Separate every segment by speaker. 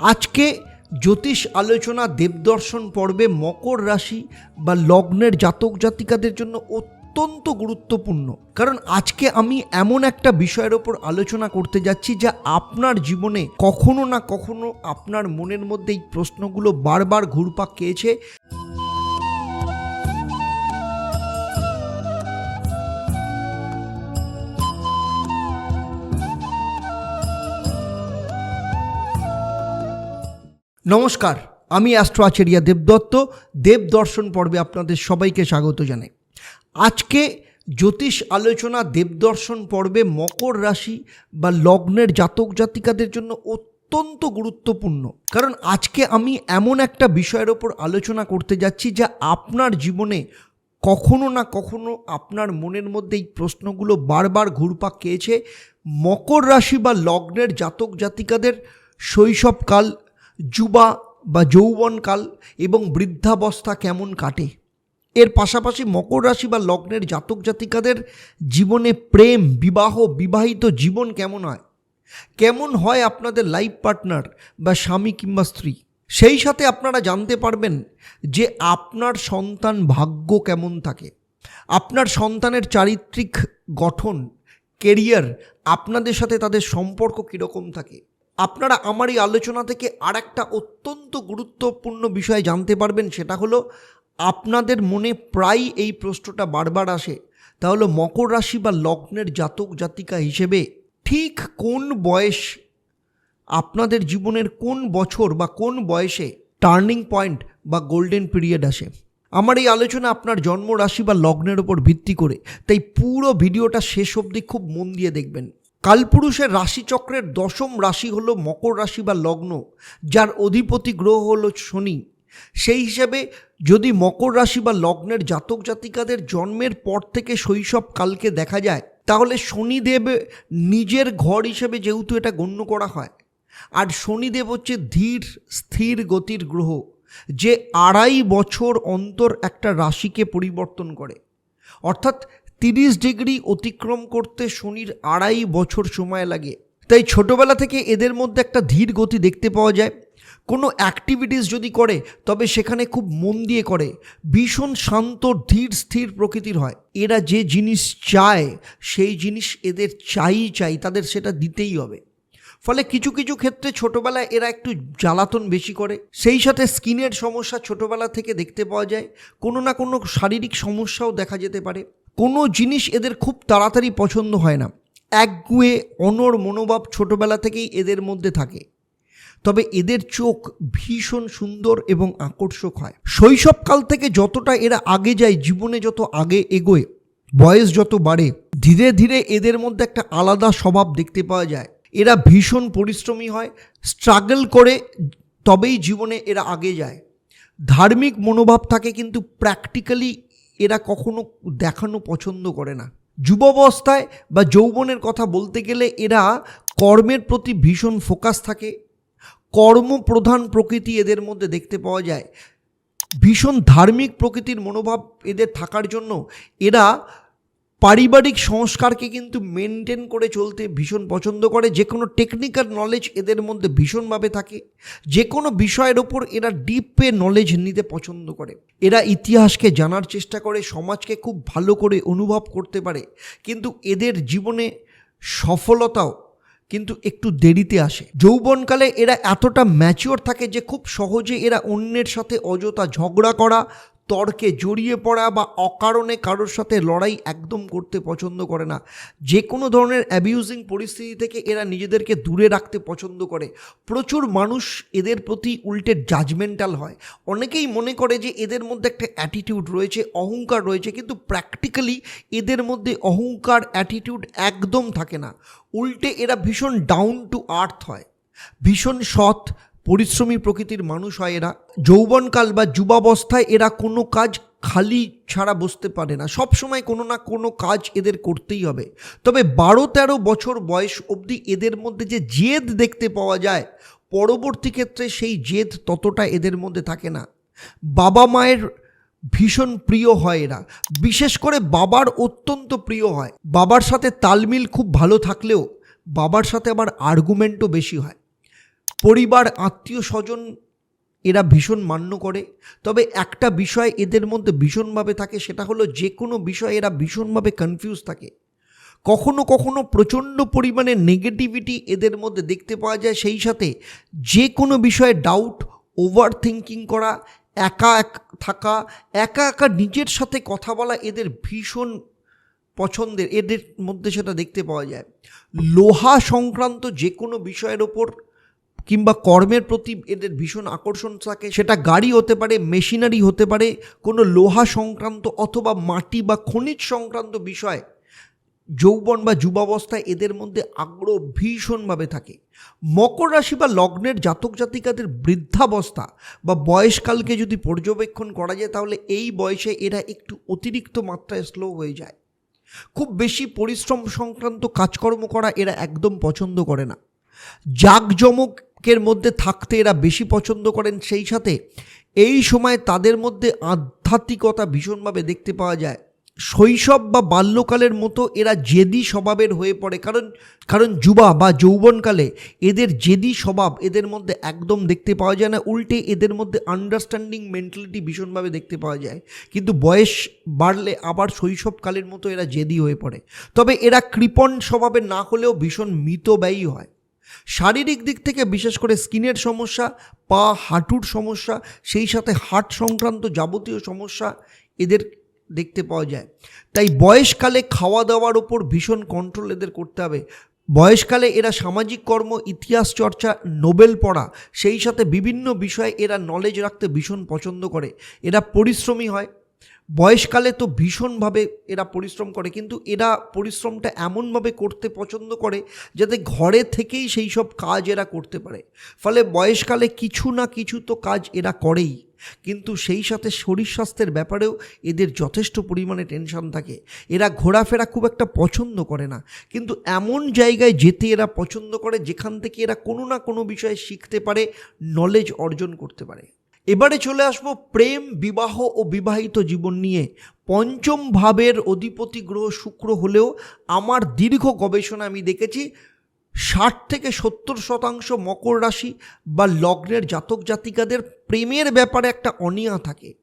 Speaker 1: আজকে জ্যোতিষ আলোচনা, দেবদর্শন পর্বে মকর রাশি বা লগ্নের জাতক জাতিকাদের জন্য অত্যন্ত গুরুত্বপূর্ণ। কারণ আজকে আমি এমন একটা বিষয়ের ওপর আলোচনা করতে যাচ্ছি যা আপনার জীবনে কখনো না কখনো আপনার মনের মধ্যে এই প্রশ্নগুলো বারবার ঘুরপাক খেয়েছে। নমস্কার, আমি অ্যাস্ট্রো আচারিয়া দেবদত্ত দেবদর্শন পর্বে আপনাদের সবাইকে স্বাগত জানাই। আজকে জ্যোতিষ আলোচনা দেবদর্শন পর্বে মকর রাশি বা লগ্নের জাতক জাতিকাদের জন্য অত্যন্ত গুরুত্বপূর্ণ। কারণ আজকে আমি এমন একটা বিষয়ের ওপর আলোচনা করতে যাচ্ছি যা আপনার জীবনে কখনো না কখনো আপনার মনের মধ্যে এই প্রশ্নগুলো বারবার ঘুরপাক খেয়েছে। মকর রাশি বা লগ্নের জাতক জাতিকাদের শৈশবকাল যুবা বা যৌবনকাল এবং বৃদ্ধাবস্থা কেমন কাটে? এর পাশাপাশি মকর রাশি বা লগ্নের জাতক জাতিকাদের জীবনে প্রেম, বিবাহ, বিবাহিত জীবন কেমন হয়? কেমন হয় আপনাদের লাইফ পার্টনার বা স্বামী কিংবা স্ত্রী? সেই সাথে আপনারা জানতে পারবেন যে আপনার সন্তান ভাগ্য কেমন থাকে। আপনার সন্তানের চারিত্রিক গঠন কেরিয়ার আপনাদের সাথে তাদের সম্পর্ক কীরকম থাকে। আপনারা আমার এই আলোচনা থেকে আর একটা অত্যন্ত গুরুত্বপূর্ণ বিষয় জানতে পারবেন, সেটা হলো আপনাদের মনে প্রায় এই প্রশ্নটা বারবার আসে, তা হলো মকর রাশি বা লগ্নের জাতক জাতিকা হিসেবে ঠিক কোন বয়স আপনাদের জীবনের কোন বছর বা কোন বয়সে টার্নিং পয়েন্ট বা গোল্ডেন পিরিয়ড আসে? আমার এই আলোচনা আপনার জন্ম রাশি বা লগ্নের ওপর ভিত্তি করে, তাই পুরো ভিডিওটা শেষ অবধি খুব মন দিয়ে দেখবেন। কালপুরুষের রাশিচক্রের দশম রাশি হলো মকর রাশি বা লগ্ন, যার অধিপতি গ্রহ হলো শনি। সেই হিসেবে যদি মকর রাশি বা লগ্নের জাতক জাতিকাদের জন্মের পর থেকে শৈশব কালকে দেখা যায়, তাহলে শনিদেব নিজের ঘর হিসেবে যেহেতু এটা গণ্য করা হয়। আর শনিদেব হচ্ছে ধীর, স্থির গতির গ্রহ, যে আড়াই বছর অন্তর একটা রাশিকে পরিবর্তন করে। অর্থাৎ তিরিশ ডিগ্রি অতিক্রম করতে শনির আড়াই বছর সময় লাগে। তাই ছোটবেলা থেকে এদের মধ্যে একটা ধীর গতি দেখতে পাওয়া যায়। কোনো অ্যাক্টিভিটিস যদি করে, তবে সেখানে খুব মন দিয়ে করে। ভীষণ শান্ত, ধীর, স্থির প্রকৃতির হয়। এরা যে জিনিস চায়, সেই জিনিস এদের চাই চাই, তাদের সেটা দিতেই হবে। ফলে কিছু কিছু ক্ষেত্রে ছোটোবেলায় এরা একটু জ্বালাতন বেশি করে। সেই সাথে স্কিনের সমস্যা ছোটোবেলা থেকে দেখতে পাওয়া যায়। কোনো না কোনো শারীরিক সমস্যাও দেখা যেতে পারে। কোনো জিনিস এদের খুব তাড়াতাড়ি পছন্দ হয় না। একগুয়ে অনর মনোভাব ছোটোবেলা থেকেই এদের মধ্যে থাকে। তবে এদের চোখ ভীষণ সুন্দর এবং আকর্ষক হয়। শৈশবকাল থেকে যতটা এরা আগে যায়, জীবনে যত আগে এগোয়, বয়স যত বাড়ে, ধীরে ধীরে এদের মধ্যে একটা আলাদা স্বভাব দেখতে পাওয়া যায়। এরা ভীষণ পরিশ্রমী হয়, স্ট্রাগল করে, তবেই জীবনে এরা আগে যায়। ধার্মিক মনোভাব থাকে কিন্তু প্র্যাকটিক্যালি এরা কখনো দেখানো পছন্দ করে না। যুবাবস্থায় বা যৌবনের কথা বলতে গেলে এরা কর্মের প্রতি ভীষণ ফোকাস থাকে। কর্মপ্রধান প্রকৃতি এদের মধ্যে দেখতে পাওয়া যায়। ভীষণ ধার্মিক প্রকৃতির মনোভাব এদের থাকার জন্য এরা পারিবারিক সংস্কারকে কিন্তু মেনটেন করে চলতে ভীষণ পছন্দ করে। যে কোনো টেকনিক্যাল নলেজ এদের মধ্যে ভীষণভাবে থাকে। যে কোনো বিষয়ের ওপর এরা ডিপে নলেজ নিতে পছন্দ করে। এরা ইতিহাসকে জানার চেষ্টা করে, সমাজকে খুব ভালো করে অনুভব করতে পারে। কিন্তু এদের জীবনে সফলতাও কিন্তু একটু দেরিতে আসে। যৌবনকালে এরা এতটা ম্যাচিওর থাকে যে খুব সহজে এরা অন্যের সাথে অযথা ঝগড়া করা তর্কে জড়িয়ে পড়া বা অকারণে কারোর সাথে লড়াই একদম করতে পছন্দ করে না। যে কোনো ধরনের অ্যাবিউজিং পরিস্থিতি থেকে এরা নিজেদেরকে দূরে রাখতে পছন্দ করে। প্রচুর মানুষ এদের প্রতি উল্টে জাজমেন্টাল হয়। অনেকেই মনে করে যে এদের মধ্যে একটা অ্যাটিটিউড রয়েছে, অহংকার রয়েছে, কিন্তু প্র্যাকটিক্যালি এদের মধ্যে অহংকার অ্যাটিটিউড একদম থাকে না। উল্টে এরা ভীষণ ডাউন টু আর্থ হয়। ভীষণ সৎ পরিশ্রমী প্রকৃতির মানুষ হয় এরা। যৌবনকাল বা যুবাবস্থায় এরা কোনো কাজ খালি ছাড়া বসতে পারে না। সব সময় কোনো না কোনো কাজ এদের করতেই হবে। তবে বারো তেরো বছর বয়স অবধি এদের মধ্যে যে জেদ দেখতে পাওয়া যায়, পরবর্তী ক্ষেত্রে সেই জেদ ততটা এদের মধ্যে থাকে না। বাবা মায়ের ভীষণ প্রিয় হয় এরা। বিশেষ করে বাবার অত্যন্ত প্রিয় হয়। বাবার সাথে তালমিল খুব ভালো থাকলেও বাবার সাথে আবার আর্গুমেন্টও বেশি হয়। পরিবার, আত্মীয় স্বজন এরা ভীষণ মান্য করে। তবে একটা বিষয় এদের মধ্যে ভীষণভাবে থাকে, সেটা হলো যে কোনো বিষয়ে এরা ভীষণভাবে কনফিউজ থাকে। কখনো কখনো প্রচণ্ড পরিমাণে নেগেটিভিটি এদের মধ্যে দেখতে পাওয়া যায়, সেই সাথে যে কোনো বিষয়ে ডাউট ওভার থিঙ্কিং করা, একা এক থাকা, একা একা নিজের সাথে কথা বলা এদের ভীষণ পছন্দের, এদের মধ্যে সেটা দেখতে পাওয়া যায়। লোহা সংক্রান্ত যে কোনো বিষয়ের ওপর কিংবা কর্মের প্রতি এদের ভীষণ আকর্ষণ থাকে। সেটা গাড়ি হতে পারে, মেশিনারি হতে পারে, কোনো লোহা সংক্রান্ত অথবা মাটি বা খনিজ সংক্রান্ত বিষয়, যৌবন বা যুবাবস্থায় এদের মধ্যে আগ্রহ ভীষণভাবে থাকে। মকর রাশি বা লগ্নের জাতক জাতিকাদের বৃদ্ধাবস্থা বা বয়সকালকে যদি পর্যবেক্ষণ করা যায়, তাহলে এই বয়সে এরা একটু অতিরিক্ত মাত্রায় স্লো হয়ে যায়। খুব বেশি পরিশ্রম সংক্রান্ত কাজকর্ম করা এরা একদম পছন্দ করে না। জাঁকজমকের মধ্যে থাকতে এরা বেশি পছন্দ করেন, সেই সাথে এই সময় তাদের মধ্যে আধ্যাত্মিকতা ভীষণভাবে দেখতে পাওয়া যায়। শৈশব বা বাল্যকালের মতো এরা জেদি স্বভাবের হয়ে পড়ে, কারণ কারণ যুবা বা যৌবনকালে এদের জেদি স্বভাব এদের মধ্যে একদম দেখতে পাওয়া যায় না, উল্টে এদের মধ্যে আন্ডারস্ট্যান্ডিং মেন্টালিটি ভীষণভাবে দেখতে পাওয়া যায়। কিন্তু বয়স বাড়লে আবার শৈশবকালের মতো এরা জেদি হয়ে পড়ে। তবে এরা কৃপণ স্বভাবের না হলেও ভীষণ মিতব্যয়ী হয়। শারীরিক দিক থেকে বিশেষ করে স্কিনের সমস্যা, পা, হাঁটুর সমস্যা, সেই সাথে হার্ট সংক্রান্ত যাবতীয় সমস্যা এদের দেখতে পাওয়া যায়। তাই বয়সকালে খাওয়া দাওয়ার ওপর ভীষণ কন্ট্রোল এদের করতে হবে। বয়সকালে এরা সামাজিক কর্ম, ইতিহাস চর্চা, নোবেল পড়া, সেই সাথে বিভিন্ন বিষয়ে এরা নলেজ রাখতে ভীষণ পছন্দ করে। এরা পরিশ্রমী হয় বয়সকালে তো ভীষণভাবে এরা পরিশ্রম করে, কিন্তু এরা পরিশ্রমটা এমনভাবে করতে পছন্দ করে যাতে ঘরে থেকেই সেই সব কাজ এরা করতে পারে। ফলে বয়সকালে কিছু না কিছু তো কাজ এরা করেই, কিন্তু সেই সাথে শরীর স্বাস্থ্যের ব্যাপারেও এদের যথেষ্ট পরিমাণে টেনশন থাকে। এরা ঘোরাফেরা খুব একটা পছন্দ করে না, কিন্তু এমন জায়গায় যেতে এরা পছন্দ করে যেখান থেকে এরা কোনো না কোনো বিষয়ে শিখতে পারে নলেজ অর্জন করতে পারে। এবারে চলে আসব প্রেম, বিবাহ ও বিবাহিত জীবন নিয়ে। পঞ্চম ভাবের অধিপতি গ্রহ শুক্র হলেও আমার দীর্ঘ গবেষণা আমি দেখেছি, ষাট থেকে সত্তর শতাংশ মকর রাশি বা লগ্নের জাতক জাতিকাদের প্রেমের ব্যাপারে একটা অনীহা থাকে।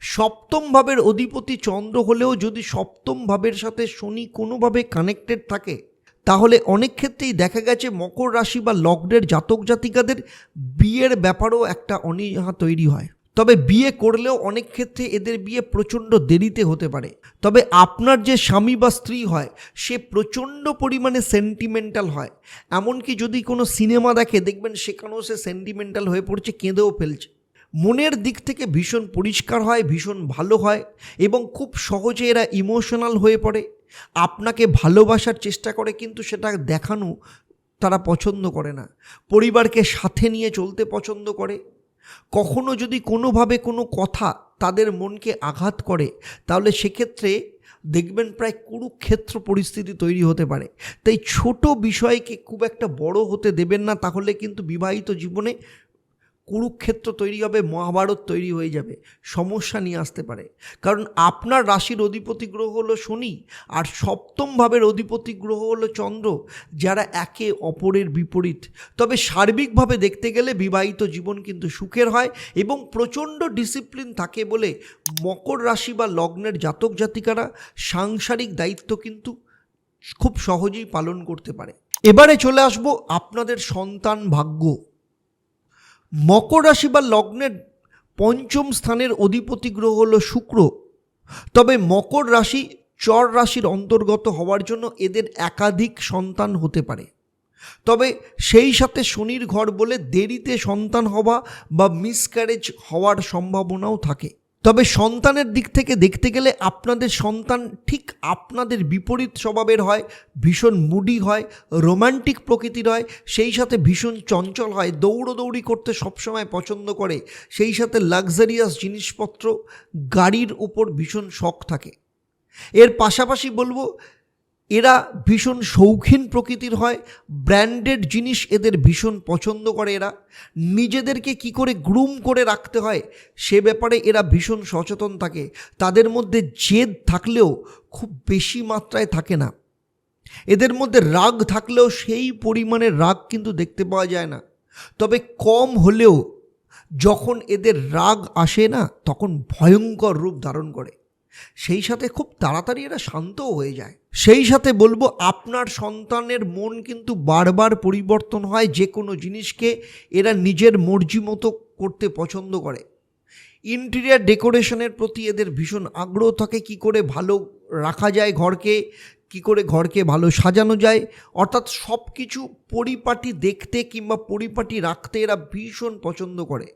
Speaker 1: সপ্তম ভাবের অধিপতি চন্দ্র হলেও যদি সপ্তম ভাবের সাথে শনি কোনোভাবে কানেক্টেড থাকে তাহলে অনেক ক্ষেত্রেই দেখা গেছে মকর রাশি বা লগ্নের জাতক জাতিকাদের বিয়ের ব্যাপারেও একটা অনীহা তৈরি হয়। তবে বিয়ে করলেও অনেক ক্ষেত্রে এদের বিয়ে প্রচণ্ড দেরিতে হতে পারে। তবে আপনার যে স্বামী বা স্ত্রী হয়, সে প্রচণ্ড পরিমাণে সেন্টিমেন্টাল হয়। এমনকি যদি কোনো সিনেমা দেখে, দেখবেন সেখানেও সে সেন্টিমেন্টাল হয়ে পড়ছে, কেঁদেও ফেলছে। মনের দিক থেকে ভীষণ পরিষ্কার হয়, ভীষণ ভালো হয় এবং খুব সহজে এরা ইমোশনাল হয়ে পড়ে। আপনাকে ভালোবাসার চেষ্টা করে কিন্তু সেটা দেখানো তারা পছন্দ করে না। পরিবারকে সাথে নিয়ে চলতে পছন্দ করে। কখনো যদি কোনোভাবে কোনো কথা তাদের মনকে আঘাত করে, তাহলে সেক্ষেত্রে দেখবেন প্রায় কুরুক্ষেত্র পরিস্থিতি তৈরি হতে পারে। তাই ছোট বিষয়কে খুব একটা বড় হতে দেবেন না, তাহলে কিন্তু বিবাহিত জীবনে কুরুক্ষেত্র তৈরি হবে, মহাভারত তৈরি হয়ে যাবে। সমস্যা নিয়ে আসতে পারে। কারণ আপনার রাশির অধিপতি গ্রহ হলো শনি, আর সপ্তম ভাবের অধিপতি গ্রহ হলো চন্দ্র, যারা একে অপরের বিপরীত। তবে সার্বিকভাবে দেখতে গেলে বিবাহিত জীবন কিন্তু সুখের হয় এবং প্রচণ্ড ডিসিপ্লিন থাকে বলে মকর রাশি বা লগ্নের জাতক জাতিকারা সাংসারিক দায়িত্ব কিন্তু খুব সহজেই পালন করতে পারে। এবারে চলে আসব আপনাদের সন্তান ভাগ্য। মকর রাশি বা লগ্নের পঞ্চম স্থানের অধিপতি গ্রহ হল শুক্র। তবে মকর রাশি চর রাশির অন্তর্গত হওয়ার জন্য এদের একাধিক সন্তান হতে পারে। তবে সেই সাথে শনির ঘর বলে দেরিতে সন্তান হওয়া বা মিসক্যারেজ হওয়ার সম্ভাবনাও থাকে। তবে সন্তানের দিক থেকে দেখতে গেলে আপনাদের সন্তান ঠিক আপনাদের বিপরীত স্বভাবের হয়, ভীষণ মুডি হয়, রোমান্টিক প্রকৃতির হয়, সেই সাথে ভীষণ চঞ্চল হয়, দৌড়োদৌড়ি করতে সবসময় পছন্দ করে, সেই সাথে লাক্সারিয়াস জিনিসপত্র, গাড়ির উপর ভীষণ শখ থাকে। এর পাশাপাশি বলব এরা ভীষণ শৌখিন প্রকৃতির হয় ব্র্যান্ডেড জিনিস এদের ভীষণ পছন্দ করে এরা। নিজেদেরকে কি করে গ্রুম করে রাখতে হয়, সে ব্যাপারে এরা ভীষণ সচেতন থাকে। তাদের মধ্যে জেদ থাকলেও খুব বেশি মাত্রায় থাকে না। এদের মধ্যে রাগ থাকলেও সেই পরিমাণে রাগ কিন্তু দেখতে পাওয়া যায় না। তবে কম হলেও যখন এদের রাগ আসে না, তখন ভয়ঙ্কর রূপ ধারণ করে। সেই সাথে খুব তাড়াতাড়ি এরা শান্তও হয়ে যায়। সেই সাথে বলব, আপনার সন্তানের মন কিন্তু বারবার পরিবর্তন হয়, যে কোনো জিনিসকে এরা নিজের মর্জি মতো করতে পছন্দ করে। ইন্টেরিয়ার ডেকোরেশনের প্রতি এদের ভীষণ আগ্রহ থাকে, কি করে ভালো রাখা যায় ঘরকে, কি করে ঘরকে ভালো সাজানো যায়। অর্থাৎ সব কিছু পরিপাটি দেখতে কিংবা পরিপাটি রাখতে এরা ভীষণ পছন্দ করে।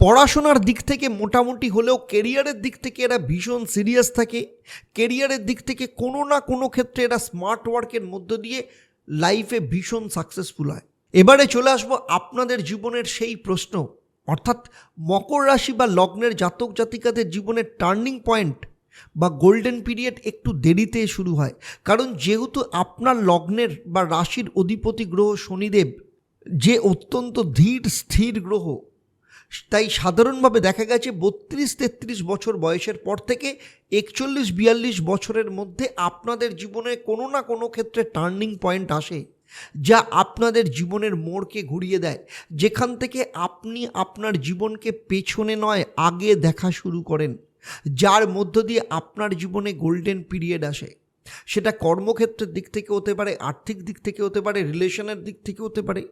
Speaker 1: পড়াশোনার দিক থেকে মোটামুটি হলেও কেরিয়ারের দিক থেকে এরা ভীষণ সিরিয়াস থাকে। কেরিয়ারের দিক থেকে কোনো না কোনো ক্ষেত্রে এরা স্মার্ট ওয়ার্কের মধ্য দিয়ে লাইফে ভীষণ সাকসেসফুল হয়। এবারে চলে আসব আপনাদের জীবনের সেই প্রশ্ন। অর্থাৎ মকর রাশি বা লগ্নের জাতক জাতিকাদের জীবনের টার্নিং পয়েন্ট বা গোল্ডেন পিরিয়ড একটু দেরিতে শুরু হয়। কারণ যেহেতু আপনার লগ্নের বা রাশির অধিপতি গ্রহ শনিদেব, যে অত্যন্ত ধীর, স্থির গ্রহ তাই সাধারণভাবে দেখা গেছে বত্রিশ, তেত্রিশ বছর বয়সের পর থেকে একচল্লিশ, বিয়াল্লিশ বছরের মধ্যে আপনাদের জীবনে কোনো না কোনো ক্ষেত্রে টার্নিং পয়েন্ট আসে, যা আপনাদের জীবনের মোড়কে ঘুরিয়ে দেয়। যেখান থেকে আপনি আপনার জীবনকে পেছনে নয়, আগে দেখা শুরু করেন, যার মধ্য দিয়ে আপনার জীবনে গোল্ডেন পিরিয়ড আসে। সেটা কর্মক্ষেত্রের দিক থেকে হতে পারে, আর্থিক দিক থেকে হতে পারে রিলেশনের দিক থেকে হতে পারে,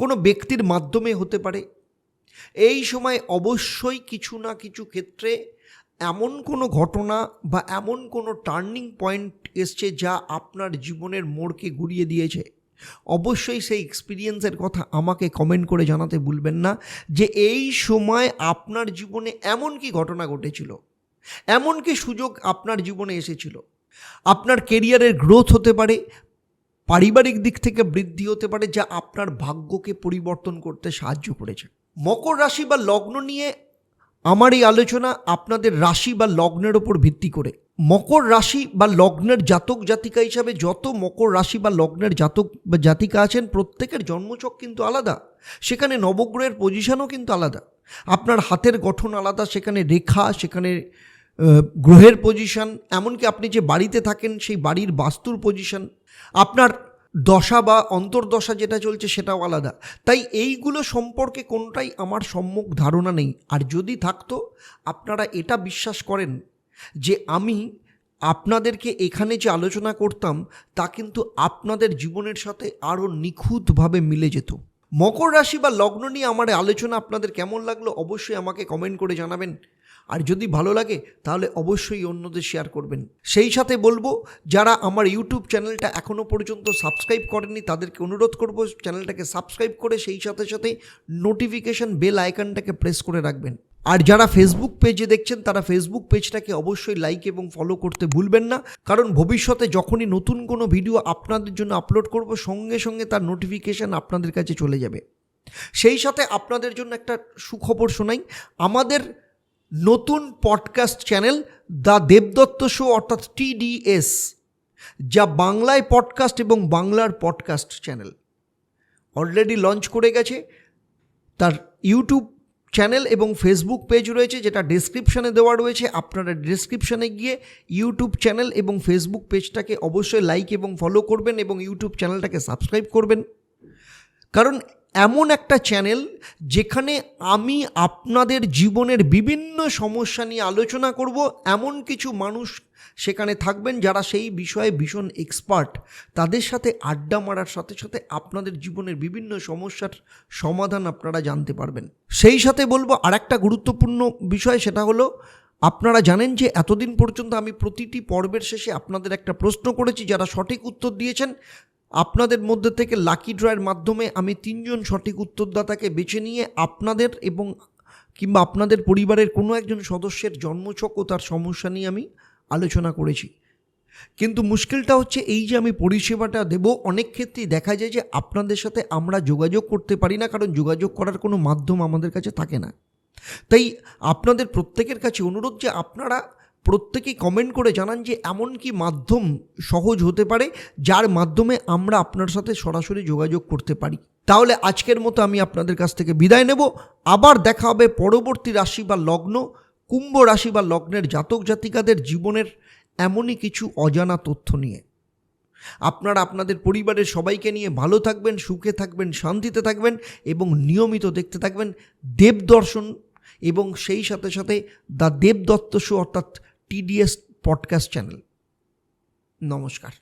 Speaker 1: কোনো ব্যক্তির মাধ্যমে হতে পারে এই সময় অবশ্যই কিছু না কিছু ক্ষেত্রে এমন কোনো ঘটনা বা এমন কোনো টার্নিং পয়েন্ট এসছে যা আপনার জীবনের মোড়কে ঘুরিয়ে দিয়েছে? অবশ্যই সেই এক্সপিরিয়েন্সের কথা আমাকে কমেন্ট করে জানাতে ভুলবেন না যে এই সময় আপনার জীবনে এমন কি ঘটনা ঘটেছিল? এমন কি সুযোগ আপনার জীবনে এসেছিল? আপনার কেরিয়ারের গ্রোথ হতে পারে, পারিবারিক দিক থেকে বৃদ্ধি হতে পারে যা আপনার ভাগ্যকে পরিবর্তন করতে সাহায্য করেছে। মকর রাশি বা লগ্ন নিয়ে আমার এই আলোচনা আপনাদের রাশি বা লগ্নের ওপর ভিত্তি করে। মকর রাশি বা লগ্নের জাতক জাতিকা হিসাবে যত মকর রাশি বা লগ্নের জাতক বা জাতিকা আছেন, প্রত্যেকের জন্মচক কিন্তু আলাদা। সেখানে নবগ্রহের পজিশনও কিন্তু আলাদা। আপনার হাতের গঠন আলাদা, সেখানে রেখা, সেখানে গ্রহের পজিশন এমনকি আপনি যে বাড়িতে থাকেন, সেই বাড়ির বাস্তুর পজিশন আপনার দশা বা অন্তর্দশা যেটা চলছে সেটাও আলাদা। তাই এইগুলো সম্পর্কে কোনোটাই আমার সম্মুখ ধারণা নেই। আর যদি থাকতো, আপনারা এটা বিশ্বাস করেন যে আমি আপনাদেরকে এখানে যে আলোচনা করতাম, তা কিন্তু আপনাদের জীবনের সাথে আরও নিখুঁতভাবে মিলে যেত। মকর রাশি বা লগ্ন নিয়ে আমার আলোচনা আপনাদের কেমন লাগল অবশ্যই আমাকে কমেন্ট করে জানাবেন। আর যদি ভালো লাগে, তাহলে অবশ্যই অন্যদের শেয়ার করবেন। সেই সাথে বলব, যারা আমার ইউটিউব চ্যানেলটা এখনও পর্যন্ত সাবস্ক্রাইব করেননি, তাদেরকে অনুরোধ করব চ্যানেলটাকে সাবস্ক্রাইব করে সেই সাথে সাথে নোটিফিকেশন বেল আইকনটাকে প্রেস করে রাখবেন। আর যারা ফেসবুক পেজে দেখছেন, তারা ফেসবুক পেজটাকে অবশ্যই লাইক এবং ফলো করতে ভুলবেন না। কারণ ভবিষ্যতে যখনই নতুন কোনো ভিডিও আপনাদের জন্য আপলোড করব, সঙ্গে সঙ্গে তার নোটিফিকেশান আপনাদের কাছে চলে যাবে। সেই সাথে আপনাদের জন্য একটা সুখবর শোনাই, আমাদের নতুন podcast channel the Debdatta show অর্থাৎ টিডিএস যা বাংলায় পডকাস্ট এবং বাংলার পডকাস্ট চ্যানেল অলরেডি লঞ্চ করে গেছে। তার ইউটিউব চ্যানেল এবং ফেসবুক পেজ রয়েছে, যেটা ডেসক্রিপশানে দেওয়া রয়েছে। আপনারা ডেসক্রিপশানে গিয়ে ইউটিউব চ্যানেল এবং ফেসবুক পেজটাকে অবশ্যই লাইক এবং ফলো করবেন এবং ইউটিউব চ্যানেলটাকে সাবস্ক্রাইব করবেন। কারণ এমন একটা চ্যানেল যেখানে আমি আপনাদের জীবনের বিভিন্ন সমস্যা নিয়ে আলোচনা করব, এমন কিছু মানুষ সেখানে থাকবেন যারা সেই বিষয়ে ভীষণ এক্সপার্ট তাদের সাথে আড্ডা মারার সাথে সাথে আপনাদের জীবনের বিভিন্ন সমস্যার সমাধান আপনারা জানতে পারবেন। সেই সাথে বলব আরেকটা গুরুত্বপূর্ণ বিষয়, সেটা হলো আপনারা জানেন যে এতদিন পর্যন্ত আমি প্রতিটি পর্বের শেষে আপনাদের একটা প্রশ্ন করেছি, যারা সঠিক উত্তর দিয়েছেন। আপনাদের মধ্যে থেকে লাকি ড্রয়ের মাধ্যমে আমি তিনজন সঠিক উত্তরদাতাকে বেছে নিয়ে আপনাদের এবং কিংবা আপনাদের পরিবারের কোনো একজন সদস্যের জন্মছক ও তার সমস্যা নিয়ে আমি আলোচনা করেছি। কিন্তু মুশকিলটা হচ্ছে এই যে আমি পরিষেবাটা দেব, অনেক ক্ষেত্রেই দেখা যায় যে আপনাদের সাথে আমরা যোগাযোগ করতে পারি না, কারণ যোগাযোগ করার কোনো মাধ্যম আমাদের কাছে থাকে না। তাই আপনাদের প্রত্যেকের কাছে অনুরোধ যে আপনারা প্রত্যেকেই কমেন্ট করে জানান যে এমন কি মাধ্যম সহজ হতে পারে যার মাধ্যমে আমরা আপনার সাথে সরাসরি যোগাযোগ করতে পারি। তাহলে আজকের মতো আমি আপনাদের কাছ থেকে বিদায় নেব। আবার দেখা হবে পরবর্তী রাশি বা লগ্ন, কুম্ভ রাশি বা লগ্নের জাতক জাতিকাদের জীবনের এমনই কিছু অজানা তথ্য নিয়ে। আপনারা আপনাদের পরিবারের সবাইকে নিয়ে ভালো থাকবেন, সুখে থাকবেন, শান্তিতে থাকবেন এবং নিয়মিত দেখতে থাকবেন দেবদর্শন এবং সেই সাথে সাথে দ্য দেবদত্ত শো অর্থাৎ টিডিএস পডকাস্ট চ্যানেল। নমস্কার।